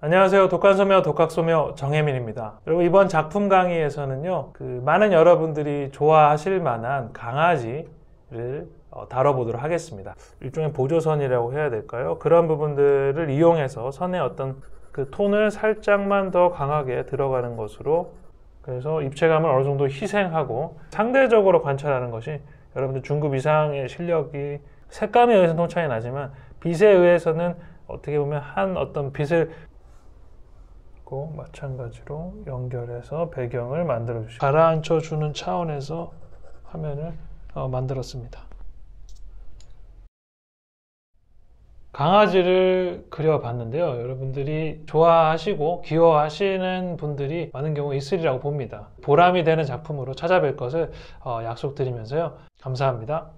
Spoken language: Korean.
안녕하세요. 독한소묘 독학소묘 정혜민입니다. 여러분 이번 작품 강의에서는요. 그 많은 여러분들이 좋아하실 만한 강아지를 어, 다뤄보도록 하겠습니다. 일종의 보조선이라고 해야 될까요? 그런 부분들을 이용해서 선의 어떤 그 톤을 살짝만 더 강하게 들어가는 것으로 그래서 입체감을 어느 정도 희생하고 상대적으로 관찰하는 것이 여러분들 중급 이상의 실력이 색감에 의해서 톤 차이 나지만 빛에 의해서는 어떻게 보면 한 어떤 빛을 고 마찬가지로 연결해서 배경을 만들어 주시고 가라앉혀 주는 차원에서 화면을 어, 만들었습니다. 강아지를 그려봤는데요. 여러분들이 좋아하시고 귀여워하시는 분들이 많은 경우 있으리라고 봅니다. 보람이 되는 작품으로 찾아뵐 것을 어, 약속드리면서요. 감사합니다.